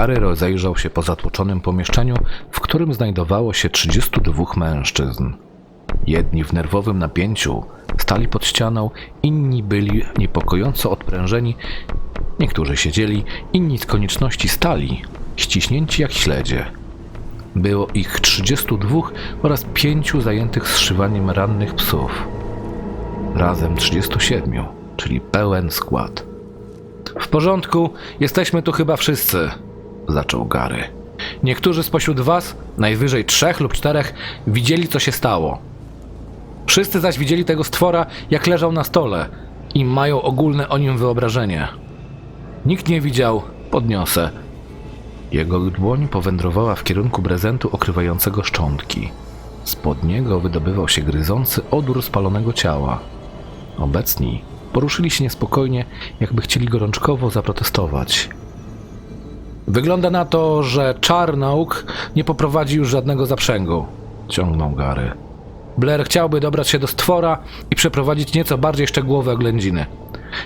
Gary rozejrzał się po zatłoczonym pomieszczeniu, w którym znajdowało się 32 mężczyzn. Jedni w nerwowym napięciu stali pod ścianą, inni byli niepokojąco odprężeni, niektórzy siedzieli, inni z konieczności stali, ściśnięci jak śledzie. Było ich 32 oraz pięciu zajętych zszywaniem rannych psów. Razem 37, czyli pełen skład. W porządku, jesteśmy tu chyba wszyscy, zaczął Gary. Niektórzy spośród was, najwyżej trzech lub czterech, widzieli co się stało. Wszyscy zaś widzieli tego stwora, jak leżał na stole i mają ogólne o nim wyobrażenie. Nikt nie widział, podniosę. Jego dłoń powędrowała w kierunku prezentu okrywającego szczątki. Spod niego wydobywał się gryzący odór spalonego ciała. Obecni poruszyli się niespokojnie, jakby chcieli gorączkowo zaprotestować. Wygląda na to, że czar nauk nie poprowadzi już żadnego zaprzęgu, ciągnął Gary. Blair chciałby dobrać się do stwora i przeprowadzić nieco bardziej szczegółowe oględziny.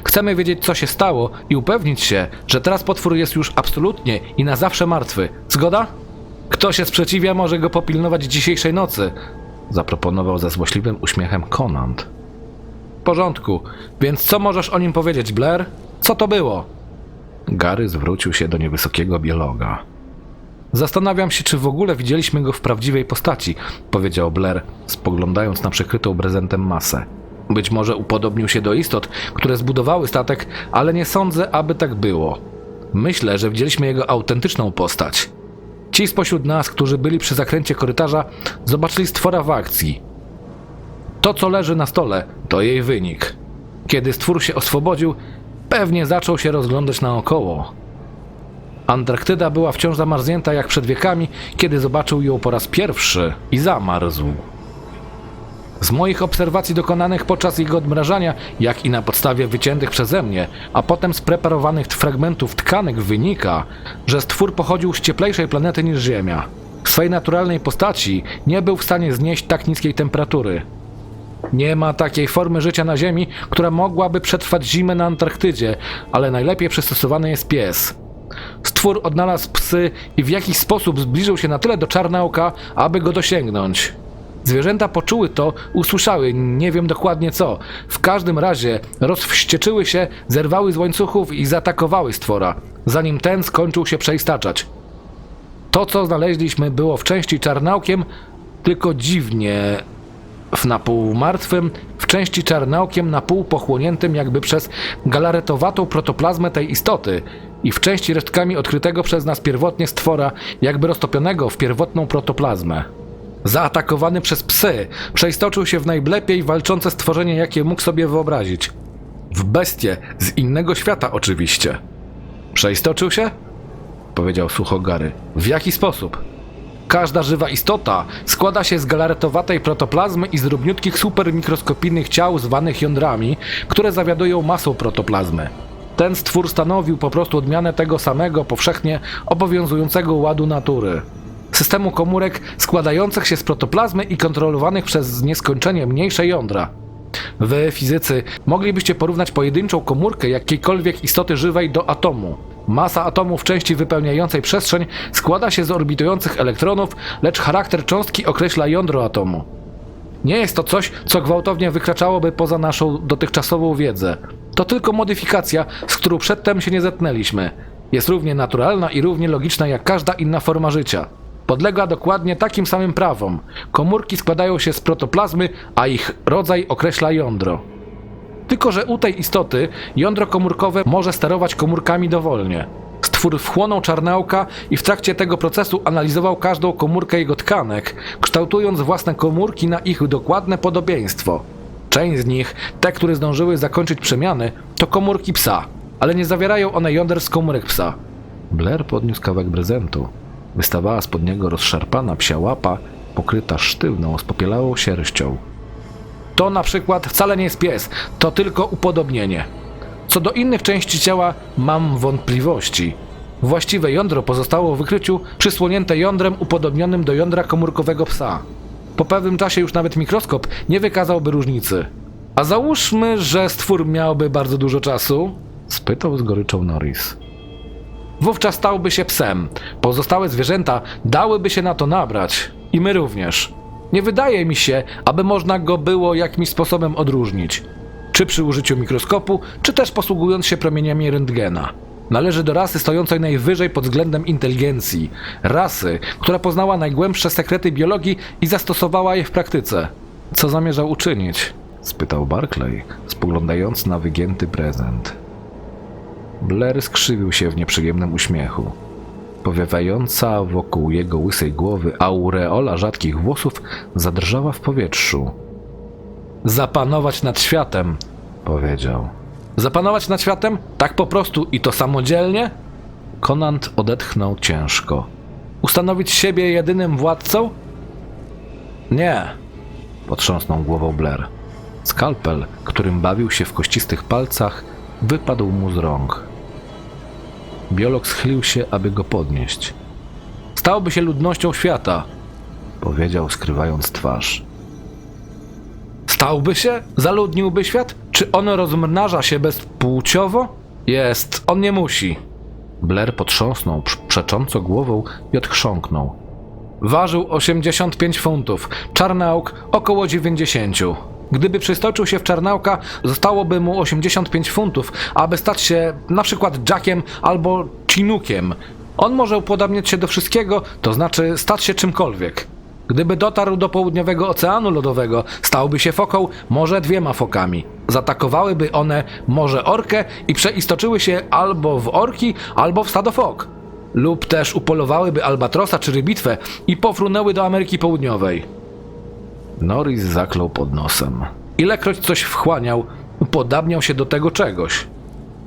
Chcemy wiedzieć, co się stało i upewnić się, że teraz potwór jest już absolutnie i na zawsze martwy. Zgoda? Kto się sprzeciwia, może go popilnować dzisiejszej nocy, zaproponował ze złośliwym uśmiechem Conant. W porządku, więc co możesz o nim powiedzieć, Blair? Co to było? Gary zwrócił się do niewysokiego biologa. Zastanawiam się, czy w ogóle widzieliśmy go w prawdziwej postaci, powiedział Blair, spoglądając na przykrytą prezentem masę. Być może upodobnił się do istot, które zbudowały statek, ale nie sądzę, aby tak było. Myślę, że widzieliśmy jego autentyczną postać. Ci spośród nas, którzy byli przy zakręcie korytarza, zobaczyli stwora w akcji. To, co leży na stole, to jej wynik. Kiedy stwór się oswobodził, pewnie zaczął się rozglądać naokoło. Antarktyda była wciąż zamarznięta jak przed wiekami, kiedy zobaczył ją po raz pierwszy i zamarzł. Z moich obserwacji dokonanych podczas jego odmrażania, jak i na podstawie wyciętych przeze mnie, a potem spreparowanych fragmentów tkanek wynika, że stwór pochodził z cieplejszej planety niż Ziemia. W swej naturalnej postaci nie był w stanie znieść tak niskiej temperatury. Nie ma takiej formy życia na Ziemi, która mogłaby przetrwać zimę na Antarktydzie, ale najlepiej przystosowany jest pies. Stwór odnalazł psy i w jakiś sposób zbliżył się na tyle do czarnauka, aby go dosięgnąć. Zwierzęta poczuły to, usłyszały, nie wiem dokładnie co. W każdym razie rozwścieczyły się, zerwały z łańcuchów i zaatakowały stwora, zanim ten skończył się przeistaczać. To, co znaleźliśmy, było w części czarnaukiem, tylko dziwnie w napół martwym, w części czarnaukiem na pół pochłoniętym jakby przez galaretowatą protoplazmę tej istoty i w części resztkami odkrytego przez nas pierwotnie stwora, jakby roztopionego w pierwotną protoplazmę. Zaatakowany przez psy, przeistoczył się w najlepiej walczące stworzenie, jakie mógł sobie wyobrazić. W bestię z innego świata oczywiście. Przeistoczył się? Powiedział sucho Gary. W jaki sposób? Każda żywa istota składa się z galaretowatej protoplazmy i z drobniutkich supermikroskopijnych ciał zwanych jądrami, które zawiadują masą protoplazmy. Ten stwór stanowił po prostu odmianę tego samego powszechnie obowiązującego ładu natury. Systemu komórek składających się z protoplazmy i kontrolowanych przez nieskończenie mniejsze jądra. Wy, fizycy, moglibyście porównać pojedynczą komórkę jakiejkolwiek istoty żywej do atomu. Masa atomu w części wypełniającej przestrzeń składa się z orbitujących elektronów, lecz charakter cząstki określa jądro atomu. Nie jest to coś, co gwałtownie wykraczałoby poza naszą dotychczasową wiedzę. To tylko modyfikacja, z którą przedtem się nie zetknęliśmy. Jest równie naturalna i równie logiczna jak każda inna forma życia. Podlega dokładnie takim samym prawom. Komórki składają się z protoplazmy, a ich rodzaj określa jądro. Tylko, że u tej istoty jądro komórkowe może sterować komórkami dowolnie. Stwór wchłonął czarnałka i w trakcie tego procesu analizował każdą komórkę jego tkanek, kształtując własne komórki na ich dokładne podobieństwo. Część z nich, te, które zdążyły zakończyć przemiany, to komórki psa, ale nie zawierają one jąder z komórek psa. Blair podniósł kawałek prezentu. Wystawała spod niego rozszarpana psia łapa, pokryta sztywną, spopielałą sierścią. To na przykład wcale nie jest pies, to tylko upodobnienie. Co do innych części ciała mam wątpliwości. Właściwe jądro pozostało w wykryciu przysłonięte jądrem upodobnionym do jądra komórkowego psa. Po pewnym czasie już nawet mikroskop nie wykazałby różnicy. A załóżmy, że stwór miałby bardzo dużo czasu? spytał z goryczą Norris. wówczas stałby się psem. Pozostałe zwierzęta dałyby się na to nabrać. I my również. Nie wydaje mi się, aby można go było jakimś sposobem odróżnić. Czy przy użyciu mikroskopu, czy też posługując się promieniami rentgena. Należy do rasy stojącej najwyżej pod względem inteligencji. Rasy, która poznała najgłębsze sekrety biologii i zastosowała je w praktyce. Co zamierzał uczynić? spytał Barclay, spoglądając na wygięty prezent. Blair skrzywił się w nieprzyjemnym uśmiechu. Powiewająca wokół jego łysej głowy aureola rzadkich włosów zadrżała w powietrzu. Zapanować nad światem, powiedział. Zapanować nad światem? Tak po prostu i to samodzielnie? Konant odetchnął ciężko. Ustanowić siebie jedynym władcą? Nie, potrząsnął głową Blair. Skalpel, którym bawił się w kościstych palcach, wypadł mu z rąk. Biolog schylił się, aby go podnieść. Stałby się ludnością świata, powiedział, skrywając twarz. Stałby się? Zaludniłby świat? Czy on rozmnaża się bezpłciowo? Jest, on nie musi. Blair potrząsnął prz- przecząco głową i odchrząknął. Ważył 85 funtów, czarnauk około 90. Gdyby przystoczył się w czarnałka, zostałoby mu 85 funtów, aby stać się na przykład Jackiem albo Chinukiem. On może upodabniać się do wszystkiego, to znaczy stać się czymkolwiek. Gdyby dotarł do południowego Oceanu Lodowego, stałby się foką, może dwiema fokami. Zaatakowałyby one może orkę i przeistoczyły się albo w orki, albo w stado fok. Lub też upolowałyby albatrosa czy rybitwę i pofrunęły do Ameryki Południowej. Norris zaklął pod nosem. Ilekroć coś wchłaniał, upodabniał się do tego czegoś.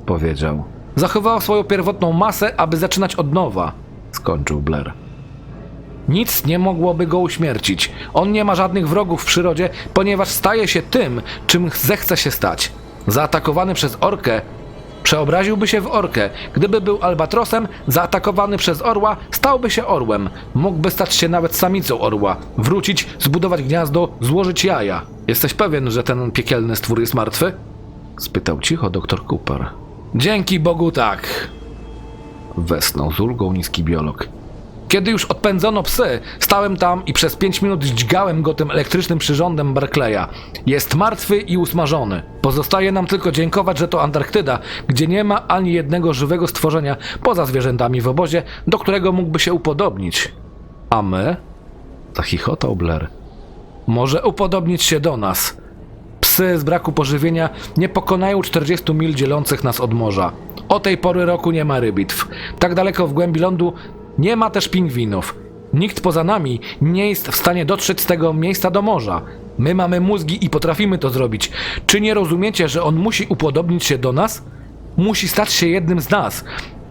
Powiedział. Zachował swoją pierwotną masę, aby zaczynać od nowa. Skończył Blair. Nic nie mogłoby go uśmiercić. On nie ma żadnych wrogów w przyrodzie, ponieważ staje się tym, czym zechce się stać. Zaatakowany przez orkę, przeobraziłby się w orkę. Gdyby był albatrosem, zaatakowany przez orła, stałby się orłem. Mógłby stać się nawet samicą orła, wrócić, zbudować gniazdo, złożyć jaja. Jesteś pewien, że ten piekielny stwór jest martwy? spytał cicho doktor Cooper. Dzięki Bogu tak, westnął z ulgą niski biolog. Kiedy już odpędzono psy, stałem tam i przez pięć minut dźgałem go tym elektrycznym przyrządem Barclaya. Jest martwy i usmażony. Pozostaje nam tylko dziękować, że to Antarktyda, gdzie nie ma ani jednego żywego stworzenia poza zwierzętami w obozie, do którego mógłby się upodobnić. A my? Zachichotał Blair. Może upodobnić się do nas. Psy z braku pożywienia nie pokonają 40 mil dzielących nas od morza. O tej pory roku nie ma rybitw. Tak daleko w głębi lądu nie ma też pingwinów. Nikt poza nami nie jest w stanie dotrzeć z tego miejsca do morza. My mamy mózgi i potrafimy to zrobić. Czy nie rozumiecie, że on musi upodobnić się do nas? Musi stać się jednym z nas.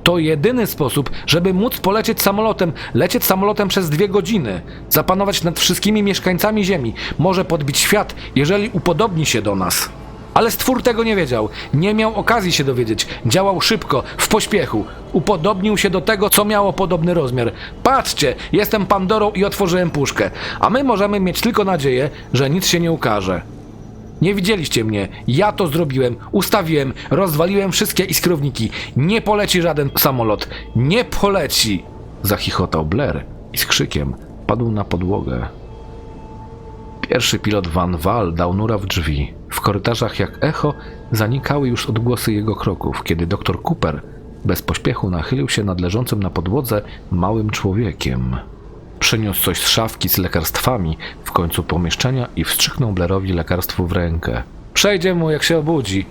To jedyny sposób, żeby móc polecieć samolotem, lecieć samolotem przez dwie godziny, zapanować nad wszystkimi mieszkańcami Ziemi, może podbić świat, jeżeli upodobni się do nas. Ale stwór tego nie wiedział, nie miał okazji się dowiedzieć, działał szybko, w pośpiechu, upodobnił się do tego, co miało podobny rozmiar. Patrzcie, jestem Pandorą i otworzyłem puszkę, a my możemy mieć tylko nadzieję, że nic się nie ukaże. Nie widzieliście mnie. Ja to zrobiłem. Ustawiłem, rozwaliłem wszystkie iskrowniki. Nie poleci żaden samolot. Nie poleci! Zachichotał Blair i z krzykiem padł na podłogę. Pierwszy pilot Van Val dał nura w drzwi. W korytarzach jak echo zanikały już odgłosy jego kroków, kiedy doktor Cooper bez pośpiechu nachylił się nad leżącym na podłodze małym człowiekiem. Przyniósł coś z szafki z lekarstwami w końcu pomieszczenia i wstrzyknął Blairowi lekarstwo w rękę. Przejdzie mu, jak się obudzi,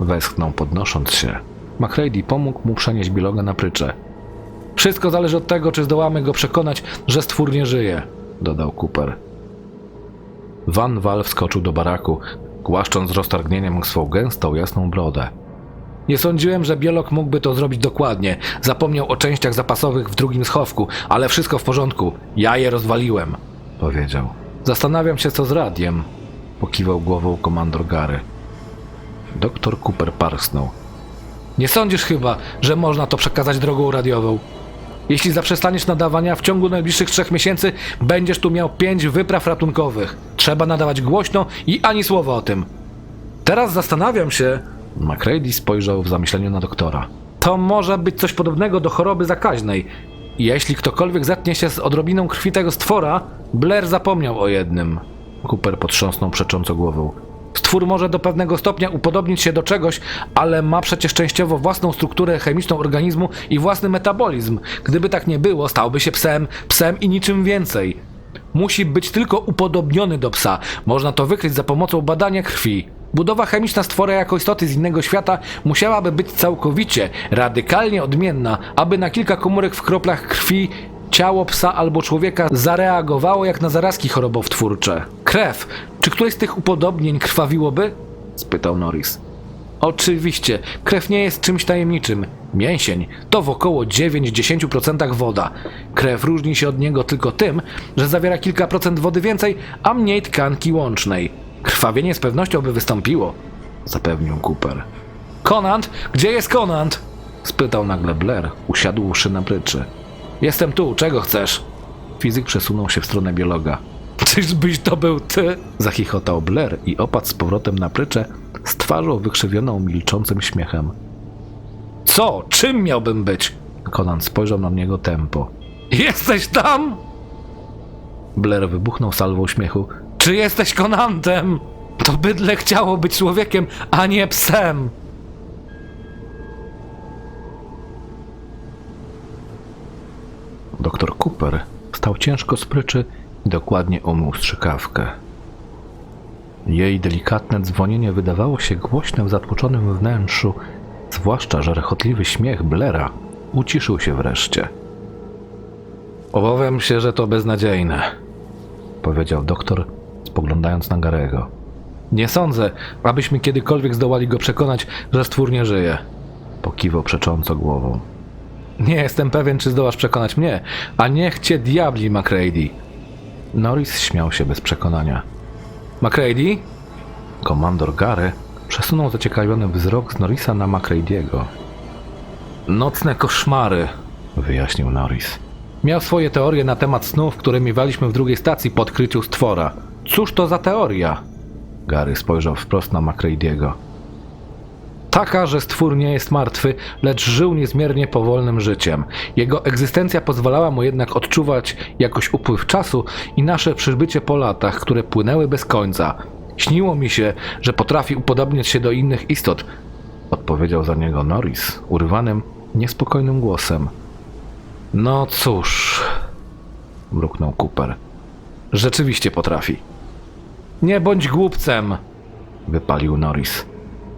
westchnął podnosząc się. MacReady pomógł mu przenieść biloga na prycze. Wszystko zależy od tego, czy zdołamy go przekonać, że stwór nie żyje, dodał Cooper. Van Val wskoczył do baraku, głaszcząc z roztargnieniem swą gęstą, jasną brodę. Nie sądziłem, że biolog mógłby to zrobić dokładnie. Zapomniał o częściach zapasowych w drugim schowku, ale wszystko w porządku. Ja je rozwaliłem, powiedział. Zastanawiam się, co z radiem, pokiwał głową komandor Gary. Doktor Cooper parsknął. Nie sądzisz chyba, że można to przekazać drogą radiową? Jeśli zaprzestaniesz nadawania, w ciągu najbliższych trzech miesięcy będziesz tu miał pięć wypraw ratunkowych. Trzeba nadawać głośno i ani słowa o tym. Teraz zastanawiam się. MacReady spojrzał w zamyśleniu na doktora. To może być coś podobnego do choroby zakaźnej. Jeśli ktokolwiek zetnie się z odrobiną krwi tego stwora, Blair zapomniał o jednym. Cooper potrząsnął przecząco głową. Stwór może do pewnego stopnia upodobnić się do czegoś, ale ma przecież częściowo własną strukturę chemiczną organizmu i własny metabolizm. Gdyby tak nie było, stałby się psem, psem i niczym więcej. Musi być tylko upodobniony do psa. Można to wykryć za pomocą badania krwi. Budowa chemiczna stwora jako istoty z innego świata musiałaby być całkowicie, radykalnie odmienna, aby na kilka komórek w kroplach krwi ciało psa albo człowieka zareagowało jak na zarazki chorobowtwórcze. Krew. Czy któreś z tych upodobnień krwawiłoby? spytał Norris. Oczywiście, krew nie jest czymś tajemniczym. Mięsień to w około 9-10% woda. Krew różni się od niego tylko tym, że zawiera kilka procent wody więcej, a mniej tkanki łącznej. Krwawienie z pewnością by wystąpiło, zapewnił Cooper. Konant? Gdzie jest Konant? spytał nagle Blair, usiadłszy na pryczy. Jestem tu, czego chcesz? Fizyk przesunął się w stronę biologa. Czyżbyś to był ty? Zachichotał Blair i opadł z powrotem na prycze z twarzą wykrzywioną milczącym śmiechem. Co? Czym miałbym być? Conan spojrzał na niego tempo. Jesteś tam? Blair wybuchnął salwą śmiechu. Czy jesteś Konantem? To bydle chciało być człowiekiem, a nie psem. Doktor Cooper stał ciężko z pryczy i dokładnie umył strzykawkę. Jej delikatne dzwonienie wydawało się głośne w zatłoczonym wnętrzu, zwłaszcza, że rechotliwy śmiech Blera uciszył się wreszcie. Obawiam się, że to beznadziejne, powiedział doktor, spoglądając na Garego. Nie sądzę, abyśmy kiedykolwiek zdołali go przekonać, że stwór nie żyje. Pokiwał przecząco głową. Nie jestem pewien, czy zdołasz przekonać mnie, a niech cię diabli, Macready. Norris śmiał się bez przekonania. Macready? Komandor Gary przesunął zaciekawiony wzrok z Norrisa na Macready'ego. Nocne koszmary, wyjaśnił Norris. Miał swoje teorie na temat snów, które miewaliśmy w drugiej stacji po odkryciu stwora. Cóż to za teoria? Gary spojrzał wprost na Macready'ego. Taka, że stwór nie jest martwy, lecz żył niezmiernie powolnym życiem. Jego egzystencja pozwalała mu jednak odczuwać jakoś upływ czasu i nasze przybycie po latach, które płynęły bez końca. Śniło mi się, że potrafi upodobniać się do innych istot, odpowiedział za niego Norris, urwanym, niespokojnym głosem. No cóż, mruknął Cooper. Rzeczywiście potrafi. Nie bądź głupcem, wypalił Norris.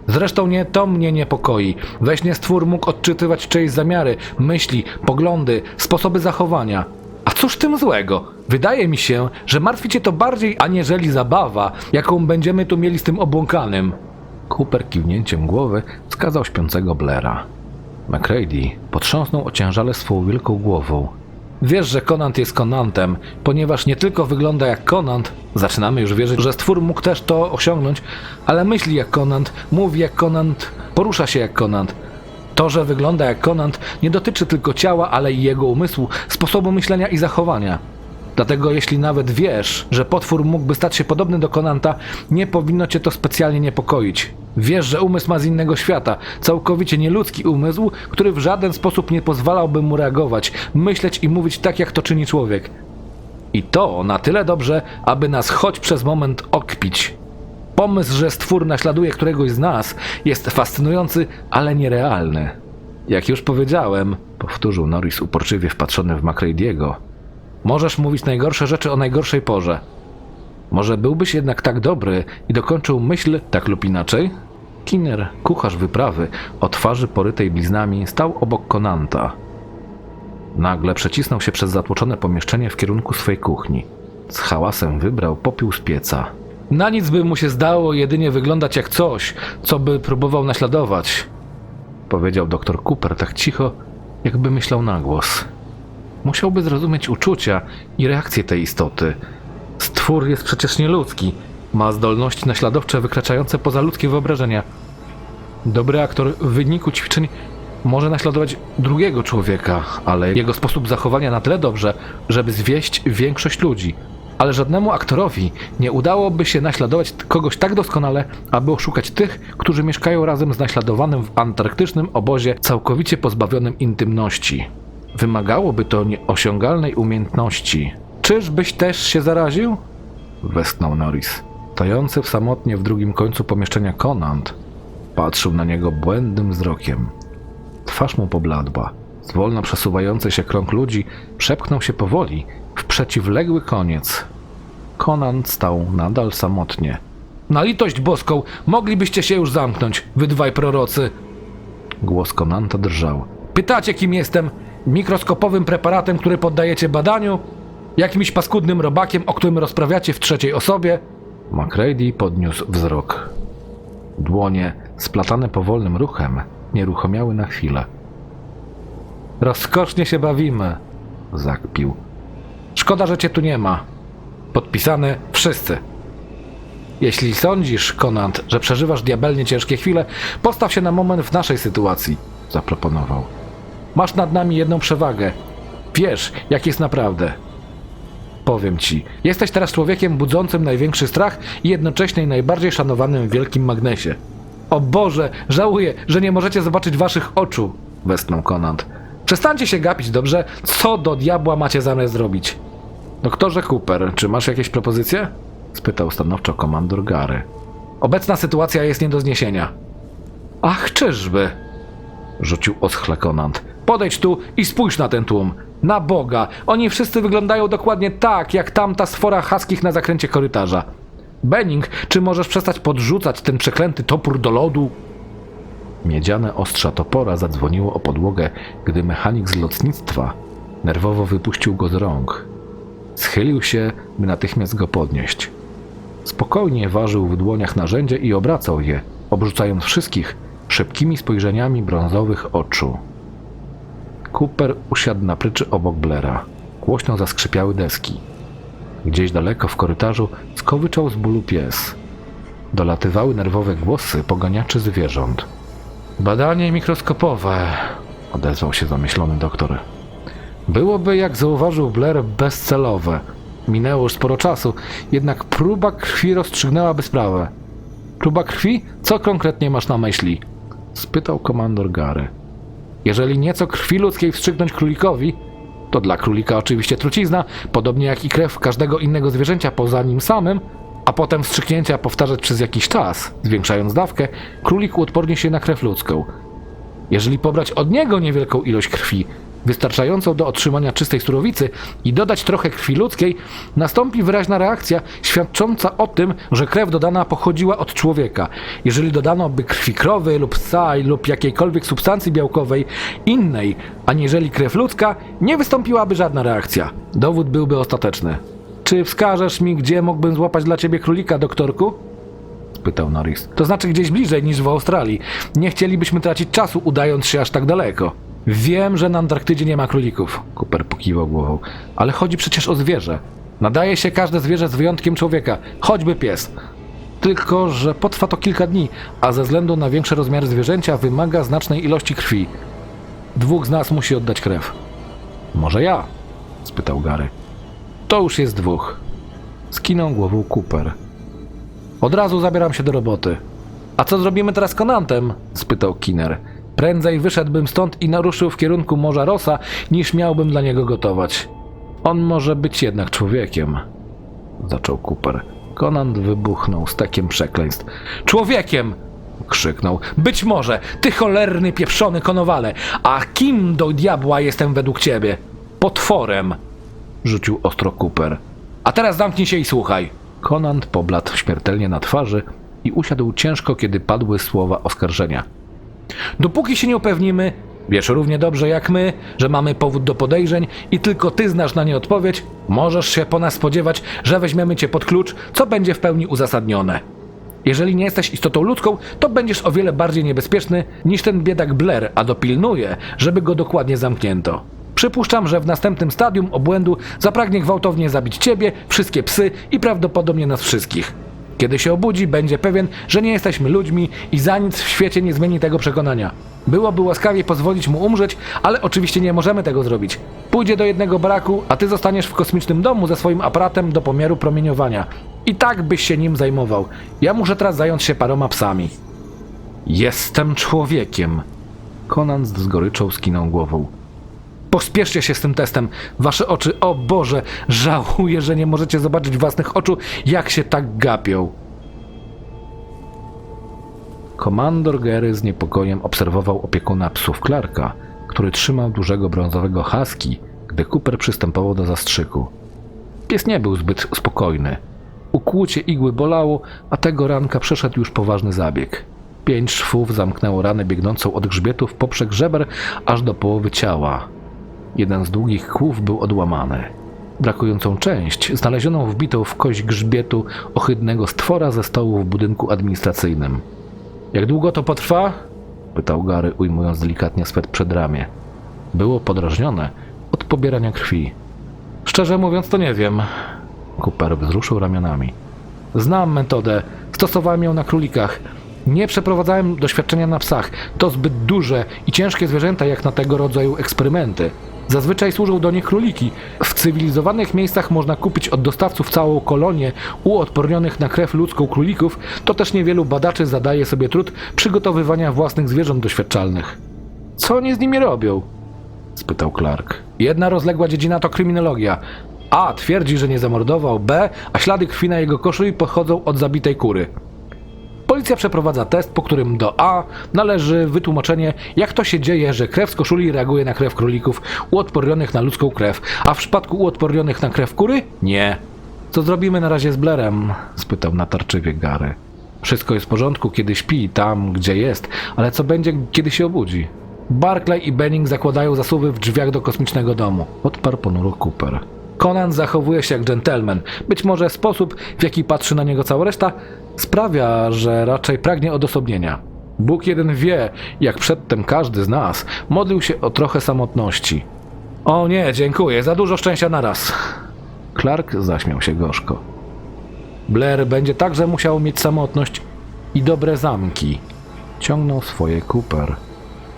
Zresztą nie to mnie niepokoi. We śnie stwór mógł odczytywać czyjeś zamiary, myśli, poglądy, sposoby zachowania. A cóż tym złego? Wydaje mi się, że martwi cię to bardziej aniżeli zabawa, jaką będziemy tu mieli z tym obłąkanym. Cooper kiwnięciem głowy wskazał śpiącego Blaira. McCready potrząsnął ociężale swą wielką głową. Wiesz, że Konant jest Konantem, ponieważ nie tylko wygląda jak Konant, zaczynamy już wierzyć, że stwór mógł też to osiągnąć, ale myśli jak Konant, mówi jak Konant, porusza się jak Konant. To, że wygląda jak Konant, nie dotyczy tylko ciała, ale i jego umysłu, sposobu myślenia i zachowania. Dlatego jeśli nawet wiesz, że potwór mógłby stać się podobny do Konanta, nie powinno cię to specjalnie niepokoić. Wiesz, że umysł ma z innego świata, całkowicie nieludzki umysł, który w żaden sposób nie pozwalałby mu reagować, myśleć i mówić tak, jak to czyni człowiek. I to na tyle dobrze, aby nas choć przez moment okpić. Pomysł, że stwór naśladuje któregoś z nas, jest fascynujący, ale nierealny. Jak już powiedziałem, powtórzył Norris uporczywie wpatrzony w Macready'ego, możesz mówić najgorsze rzeczy o najgorszej porze. Może byłbyś jednak tak dobry i dokończył myśl tak lub inaczej? Kinner, kucharz wyprawy, o twarzy porytej bliznami, stał obok Konanta. Nagle przecisnął się przez zatłoczone pomieszczenie w kierunku swej kuchni. Z hałasem wybrał popiół z pieca. Na nic by mu się zdało jedynie wyglądać jak coś, co by próbował naśladować. Powiedział doktor Cooper tak cicho, jakby myślał na głos. Musiałby zrozumieć uczucia i reakcje tej istoty. Stwór jest przecież nieludzki. Ma zdolności naśladowcze wykraczające poza ludzkie wyobrażenia. Dobry aktor w wyniku ćwiczeń może naśladować drugiego człowieka, ale jego sposób zachowania na tyle dobrze, żeby zwieść większość ludzi. ale żadnemu aktorowi nie udałoby się naśladować kogoś tak doskonale, aby oszukać tych, którzy mieszkają razem z naśladowanym w antarktycznym obozie całkowicie pozbawionym intymności. Wymagałoby to nieosiągalnej umiejętności. Czyżbyś też się zaraził? Westchnął Norris. Stojący w samotnie w drugim końcu pomieszczenia Conant patrzył na niego błędnym wzrokiem. Twarz mu pobladła. Zwolna przesuwający się krąg ludzi przepchnął się powoli w przeciwległy koniec. Conan stał nadal samotnie. Na litość boską, moglibyście się już zamknąć, wy dwaj prorocy. Głos Konanta drżał. Pytacie, kim jestem? Mikroskopowym preparatem, który poddajecie badaniu? Jakimś paskudnym robakiem, o którym rozprawiacie w trzeciej osobie? MacReady podniósł wzrok. Dłonie, splatane powolnym ruchem, nieruchomiały na chwilę. Rozkosznie się bawimy, zakpił. Szkoda, że cię tu nie ma. Podpisane wszyscy. Jeśli sądzisz, Konant, że przeżywasz diabelnie ciężkie chwile, postaw się na moment w naszej sytuacji, zaproponował. Masz nad nami jedną przewagę. Wiesz, jak jest naprawdę. Powiem ci, jesteś teraz człowiekiem budzącym największy strach i jednocześnie najbardziej szanowanym w wielkim magnesie. O Boże, żałuję, że nie możecie zobaczyć waszych oczu, westchnął Konant. Przestańcie się gapić, dobrze? Co do diabła macie zamiar zrobić? Doktorze Cooper, czy masz jakieś propozycje? spytał stanowczo komandor Gary. Obecna sytuacja jest nie do zniesienia. Ach, czyżby? rzucił oschle Konant. Podejdź tu i spójrz na ten tłum. Na Boga, oni wszyscy wyglądają dokładnie tak, jak tamta sfora haskich na zakręcie korytarza. Benning, czy możesz przestać podrzucać ten przeklęty topór do lodu? Miedziane ostrza topora zadzwoniło o podłogę, gdy mechanik z lotnictwa nerwowo wypuścił go z rąk. Schylił się, by natychmiast go podnieść. Spokojnie ważył w dłoniach narzędzie i obracał je, obrzucając wszystkich szybkimi spojrzeniami brązowych oczu. Cooper usiadł na pryczy obok Blera. Głośno zaskrzypiały deski. Gdzieś daleko w korytarzu skowyczał z bólu pies. Dolatywały nerwowe głosy poganiaczy zwierząt. Badanie mikroskopowe, odezwał się zamyślony doktor. Byłoby, jak zauważył Blair, bezcelowe. Minęło już sporo czasu, jednak próba krwi rozstrzygnęłaby sprawę. Próba krwi? Co konkretnie masz na myśli? spytał komandor Gary. Jeżeli nieco krwi ludzkiej wstrzygnąć królikowi, to dla królika oczywiście trucizna, podobnie jak i krew każdego innego zwierzęcia poza nim samym, a potem wstrzyknięcia powtarzać przez jakiś czas, zwiększając dawkę, królik uodporni się na krew ludzką. Jeżeli pobrać od niego niewielką ilość krwi, wystarczającą do otrzymania czystej surowicy i dodać trochę krwi ludzkiej, nastąpi wyraźna reakcja świadcząca o tym, że krew dodana pochodziła od człowieka. Jeżeli dodano by krwi krowy lub psa lub jakiejkolwiek substancji białkowej innej, aniżeli krew ludzka, nie wystąpiłaby żadna reakcja. Dowód byłby ostateczny. Czy wskażesz mi, gdzie mógłbym złapać dla ciebie królika, doktorku? spytał Norris. To znaczy gdzieś bliżej niż w Australii. Nie chcielibyśmy tracić czasu, udając się aż tak daleko. Wiem, że na Antarktydzie nie ma królików, Cooper pokiwał głową, ale chodzi przecież o zwierzę. Nadaje się każde zwierzę z wyjątkiem człowieka, choćby pies. Tylko, że potrwa to kilka dni, a ze względu na większe rozmiary zwierzęcia wymaga znacznej ilości krwi. Dwóch z nas musi oddać krew. Może ja? spytał Gary. To już jest dwóch. Skinął głową Cooper. Od razu zabieram się do roboty. A co zrobimy teraz z Konantem? spytał Kinner. Prędzej wyszedłbym stąd i naruszył w kierunku Morza Rosa, niż miałbym dla niego gotować. On może być jednak człowiekiem, zaczął Cooper. Konant wybuchnął stekiem przekleństw. Człowiekiem! krzyknął. Być może, ty cholerny pieprzony konowale, a kim do diabła jestem według ciebie? Potworem! rzucił ostro Cooper. A teraz zamknij się i słuchaj. Konant pobladł śmiertelnie na twarzy i usiadł ciężko, kiedy padły słowa oskarżenia. Dopóki się nie upewnimy, wiesz równie dobrze jak my, że mamy powód do podejrzeń i tylko ty znasz na nie odpowiedź, możesz się po nas spodziewać, że weźmiemy cię pod klucz, co będzie w pełni uzasadnione. Jeżeli nie jesteś istotą ludzką, to będziesz o wiele bardziej niebezpieczny niż ten biedak Blair, a dopilnuję, żeby go dokładnie zamknięto. Przypuszczam, że w następnym stadium obłędu zapragnie gwałtownie zabić ciebie, wszystkie psy i prawdopodobnie nas wszystkich. Kiedy się obudzi, będzie pewien, że nie jesteśmy ludźmi i za nic w świecie nie zmieni tego przekonania. Byłoby łaskawie pozwolić mu umrzeć, ale oczywiście nie możemy tego zrobić. Pójdzie do jednego braku, a ty zostaniesz w kosmicznym domu ze swoim aparatem do pomiaru promieniowania. I tak byś się nim zajmował. Ja muszę teraz zająć się paroma psami. Jestem człowiekiem. Conan z goryczą skinął głową. Pospieszcie się z tym testem. Wasze oczy, o Boże, żałuję, że nie możecie zobaczyć własnych oczu, jak się tak gapią. Komandor Gery z niepokojem obserwował opiekuna psów Clarka, który trzymał dużego brązowego husky, gdy Cooper przystępował do zastrzyku. Pies nie był zbyt spokojny. Ukłucie igły bolało, a tego ranka przeszedł już poważny zabieg. Pięć szwów zamknęło ranę biegnącą od grzbietu w poprzek żeber aż do połowy ciała. Jeden z długich kłów był odłamany. Brakującą część znaleziono wbitą w kość grzbietu ohydnego stwora ze stołu w budynku administracyjnym. Jak długo to potrwa? pytał Gary, ujmując delikatnie swet przed ramię. Było podrażnione od pobierania krwi. Szczerze mówiąc, to nie wiem. Cooper wzruszył ramionami. Znam metodę. Stosowałem ją na królikach. Nie przeprowadzałem doświadczenia na psach. To zbyt duże i ciężkie zwierzęta jak na tego rodzaju eksperymenty. Zazwyczaj służą do nich króliki. W cywilizowanych miejscach można kupić od dostawców całą kolonię uodpornionych na krew ludzką królików, to też niewielu badaczy zadaje sobie trud przygotowywania własnych zwierząt doświadczalnych. Co oni z nimi robią? spytał Clark. Jedna rozległa dziedzina to kryminologia. A twierdzi, że nie zamordował, B, a ślady krwi na jego koszuli pochodzą od zabitej kury. Policja przeprowadza test, po którym do A należy wytłumaczenie, jak to się dzieje, że krew z koszuli reaguje na krew królików uodpornionych na ludzką krew, a w przypadku uodpornionych na krew kury nie. Co zrobimy na razie z Blerem? spytał natarczywie Gary. Wszystko jest w porządku, kiedy śpi, tam, gdzie jest, ale co będzie, kiedy się obudzi? Barclay i Benning zakładają zasuwy w drzwiach do kosmicznego domu. Odparł ponuro Cooper. Conan zachowuje się jak dżentelmen. Być może sposób, w jaki patrzy na niego cała reszta, sprawia, że raczej pragnie odosobnienia. Bóg jeden wie, jak przedtem każdy z nas modlił się o trochę samotności. O nie, dziękuję, za dużo szczęścia naraz. Clark zaśmiał się gorzko. Blair będzie także musiał mieć samotność i dobre zamki. Ciągnął swoje Cooper.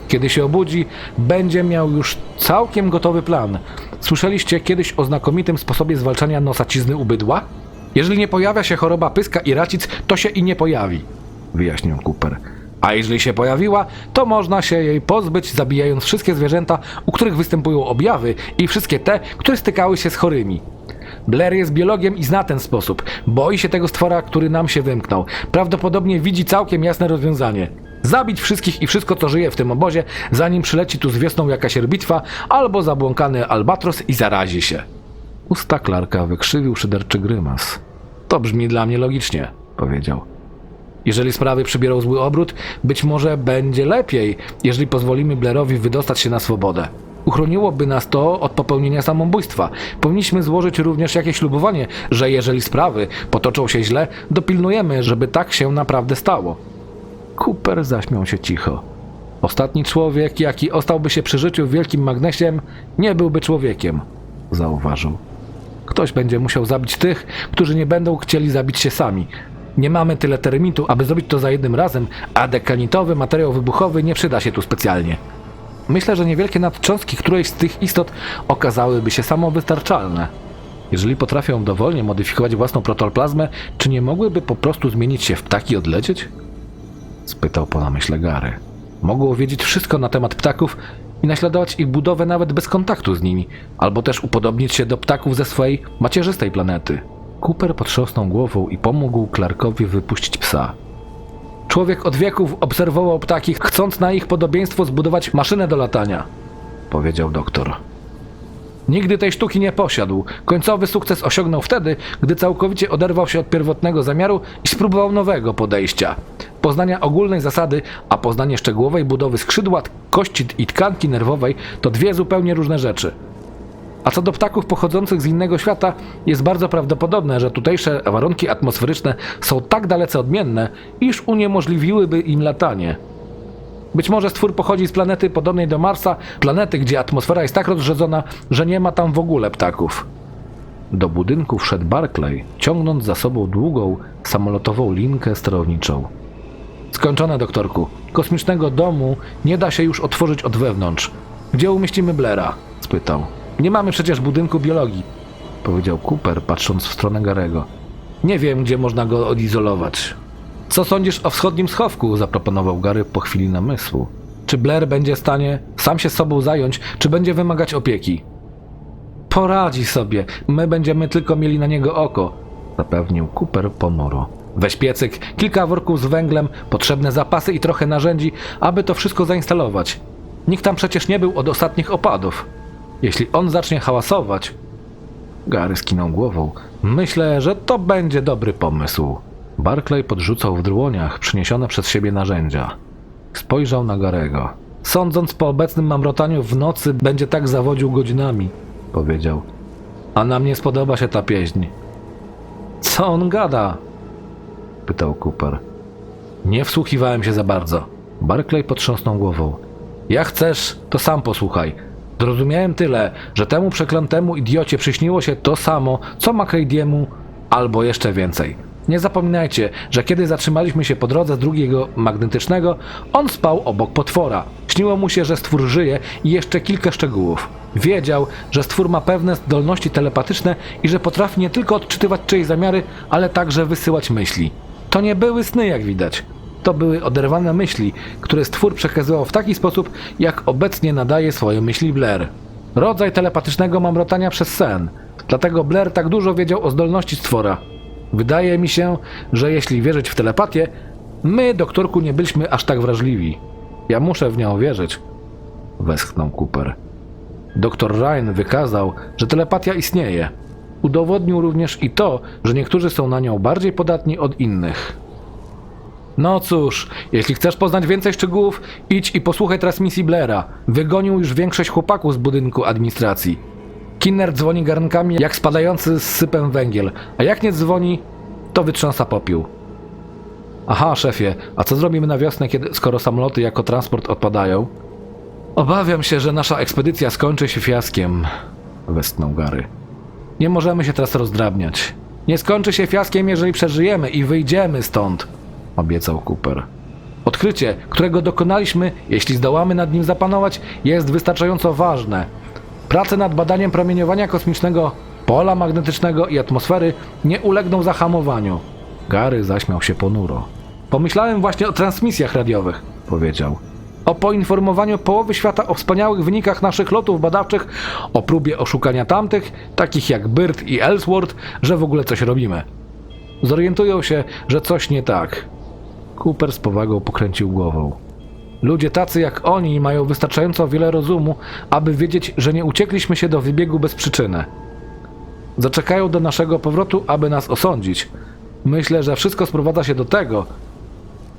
Kiedy się obudzi, będzie miał już całkiem gotowy plan. Słyszeliście kiedyś o znakomitym sposobie zwalczania nosacizny u bydła? Jeżeli nie pojawia się choroba pyska i racic, to się i nie pojawi, wyjaśnił Cooper. A jeżeli się pojawiła, to można się jej pozbyć, zabijając wszystkie zwierzęta, u których występują objawy i wszystkie te, które stykały się z chorymi. Blair jest biologiem i zna ten sposób. Boi się tego stwora, który nam się wymknął. Prawdopodobnie widzi całkiem jasne rozwiązanie. Zabić wszystkich i wszystko, co żyje w tym obozie, zanim przyleci tu z wiosną jakaś bitwa, albo zabłąkany albatros i zarazi się. Usta Clarka wykrzywił szyderczy grymas. To brzmi dla mnie logicznie, powiedział. Jeżeli sprawy przybiorą zły obrót, być może będzie lepiej, jeżeli pozwolimy Blairowi wydostać się na swobodę. Uchroniłoby nas to od popełnienia samobójstwa. Powinniśmy złożyć również jakieś ślubowanie, że jeżeli sprawy potoczą się źle, dopilnujemy, żeby tak się naprawdę stało. Cooper zaśmiał się cicho. Ostatni człowiek, jaki ostałby się przy życiu wielkim magnesiem, nie byłby człowiekiem, zauważył. Ktoś będzie musiał zabić tych, którzy nie będą chcieli zabić się sami. Nie mamy tyle termitu, aby zrobić to za jednym razem, a dekanitowy materiał wybuchowy nie przyda się tu specjalnie. Myślę, że niewielkie nadcząstki którejś z tych istot okazałyby się samowystarczalne. Jeżeli potrafią dowolnie modyfikować własną protoplazmę, czy nie mogłyby po prostu zmienić się w ptaki i odlecieć? Spytał po namyśle Gary. Mogło wiedzieć wszystko na temat ptaków i naśladować ich budowę nawet bez kontaktu z nimi, albo też upodobnić się do ptaków ze swojej macierzystej planety. Cooper potrząsnął głową i pomógł Clarkowi wypuścić psa. Człowiek od wieków obserwował ptaki, chcąc na ich podobieństwo zbudować maszynę do latania, powiedział doktor. Nigdy tej sztuki nie posiadł. Końcowy sukces osiągnął wtedy, gdy całkowicie oderwał się od pierwotnego zamiaru i spróbował nowego podejścia. Poznania ogólnej zasady, a poznanie szczegółowej budowy skrzydła, kości i tkanki nerwowej to dwie zupełnie różne rzeczy. A co do ptaków pochodzących z innego świata, jest bardzo prawdopodobne, że tutejsze warunki atmosferyczne są tak dalece odmienne, iż uniemożliwiłyby im latanie. Być może stwór pochodzi z planety podobnej do Marsa, planety, gdzie atmosfera jest tak rozrzedzona, że nie ma tam w ogóle ptaków. do budynku wszedł Barclay, ciągnąc za sobą długą, samolotową linkę sterowniczą. Skończone, doktorku. Kosmicznego domu nie da się już otworzyć od wewnątrz. Gdzie umieścimy Blera? spytał. Nie mamy przecież budynku biologii, powiedział Cooper, patrząc w stronę Garego. Nie wiem, gdzie można go odizolować. Co sądzisz o wschodnim schowku? zaproponował Gary po chwili namysłu. Czy Blair będzie w stanie sam się sobą zająć, czy będzie wymagać opieki? Poradzi sobie, my będziemy tylko mieli na niego oko, zapewnił Cooper ponuro. Weź piecyk, kilka worków z węglem, potrzebne zapasy i trochę narzędzi, aby to wszystko zainstalować. Nikt tam przecież nie był od ostatnich opadów. Jeśli on zacznie hałasować... Gary skinął głową. Myślę, że to będzie dobry pomysł. Barclay podrzucał w dłoniach przyniesione przez siebie narzędzia. Spojrzał na Garego. Sądząc po obecnym mamrotaniu w nocy, będzie tak zawodził godzinami, powiedział. A nam nie spodoba się ta pieśń. Co on gada? pytał Cooper. Nie wsłuchiwałem się za bardzo. Barclay potrząsnął głową. Jak chcesz, to sam posłuchaj. Zrozumiałem tyle, że temu przeklętemu idiocie przyśniło się to samo, co McCready'emu, albo jeszcze więcej. Nie zapominajcie, że kiedy zatrzymaliśmy się po drodze drugiego magnetycznego, on spał obok potwora. Śniło mu się, że stwór żyje i jeszcze kilka szczegółów. Wiedział, że stwór ma pewne zdolności telepatyczne i że potrafi nie tylko odczytywać czyjeś zamiary, ale także wysyłać myśli. To nie były sny, jak widać. To były oderwane myśli, które stwór przekazywał w taki sposób, jak obecnie nadaje swoje myśli Blair. Rodzaj telepatycznego mamrotania przez sen. Dlatego Blair tak dużo wiedział o zdolności stwora. Wydaje mi się, że jeśli wierzyć w telepatię, my, doktorku, nie byliśmy aż tak wrażliwi. Ja muszę w nią wierzyć, westchnął Cooper. Doktor Ryan wykazał, że telepatia istnieje. Udowodnił również i to, że niektórzy są na nią bardziej podatni od innych. No cóż, jeśli chcesz poznać więcej szczegółów, idź i posłuchaj transmisji Blaira. Wygonił już większość chłopaków z budynku administracji. Kinner dzwoni garnkami jak spadający z sypem węgiel, a jak nie dzwoni, to wytrząsa popiół. Aha, szefie, a co zrobimy na wiosnę, kiedy, skoro samoloty jako transport odpadają? Obawiam się, że nasza ekspedycja skończy się fiaskiem, westchnął Gary. Nie możemy się teraz rozdrabniać. Nie skończy się fiaskiem, jeżeli przeżyjemy i wyjdziemy stąd, obiecał Cooper. Odkrycie, którego dokonaliśmy, jeśli zdołamy nad nim zapanować, jest wystarczająco ważne. Prace nad badaniem promieniowania kosmicznego, pola magnetycznego i atmosfery nie ulegną zahamowaniu. Gary zaśmiał się ponuro. Pomyślałem właśnie o transmisjach radiowych, powiedział. O poinformowaniu połowy świata o wspaniałych wynikach naszych lotów badawczych, o próbie oszukania tamtych, takich jak Byrd i Ellsworth, że w ogóle coś robimy. Zorientują się, że coś nie tak. Cooper z powagą pokręcił głową. Ludzie tacy jak oni mają wystarczająco wiele rozumu, aby wiedzieć, że nie uciekliśmy się do wybiegu bez przyczyny. Zaczekają do naszego powrotu, aby nas osądzić. Myślę, że wszystko sprowadza się do tego.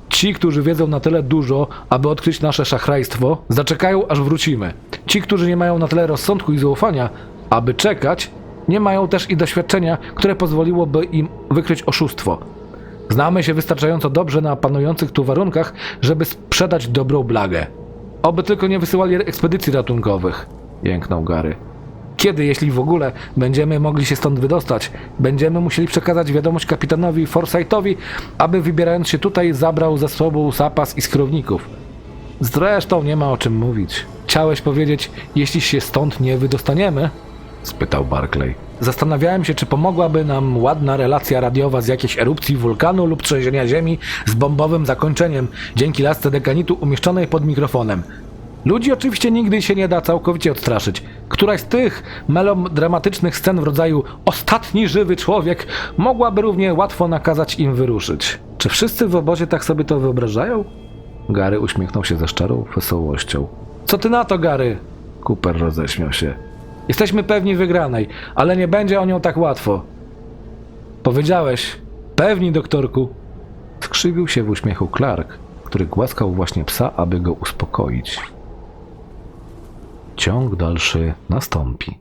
Ci, którzy wiedzą na tyle dużo, aby odkryć nasze szachrajstwo, zaczekają, aż wrócimy. Ci, którzy nie mają na tyle rozsądku i zaufania, aby czekać, nie mają też i doświadczenia, które pozwoliłoby im wykryć oszustwo. Znamy się wystarczająco dobrze na panujących tu warunkach, żeby sprzedać dobrą blagę. Oby tylko nie wysyłali ekspedycji ratunkowych, jęknął Gary. Kiedy, jeśli w ogóle, będziemy mogli się stąd wydostać? Będziemy musieli przekazać wiadomość kapitanowi Forsythowi, aby wybierając się tutaj zabrał ze sobą zapas i skrowników. Zresztą nie ma o czym mówić. Chciałeś powiedzieć, jeśli się stąd nie wydostaniemy? Spytał Barclay. Zastanawiałem się, czy pomogłaby nam ładna relacja radiowa z jakiejś erupcji wulkanu lub trzęsienia ziemi z bombowym zakończeniem, dzięki lasce dekanitu umieszczonej pod mikrofonem. Ludzi oczywiście nigdy się nie da całkowicie odstraszyć. Któraś z tych melodramatycznych scen w rodzaju ostatni żywy człowiek mogłaby równie łatwo nakazać im wyruszyć. Czy wszyscy w obozie tak sobie to wyobrażają? Gary uśmiechnął się ze szczerą wesołością. Co ty na to, Gary? Cooper roześmiał się. Jesteśmy pewni wygranej, ale nie będzie o nią tak łatwo. Powiedziałeś. Pewni, doktorku. Skrzywił się w uśmiechu Clark, który głaskał właśnie psa, aby go uspokoić. Ciąg dalszy nastąpi.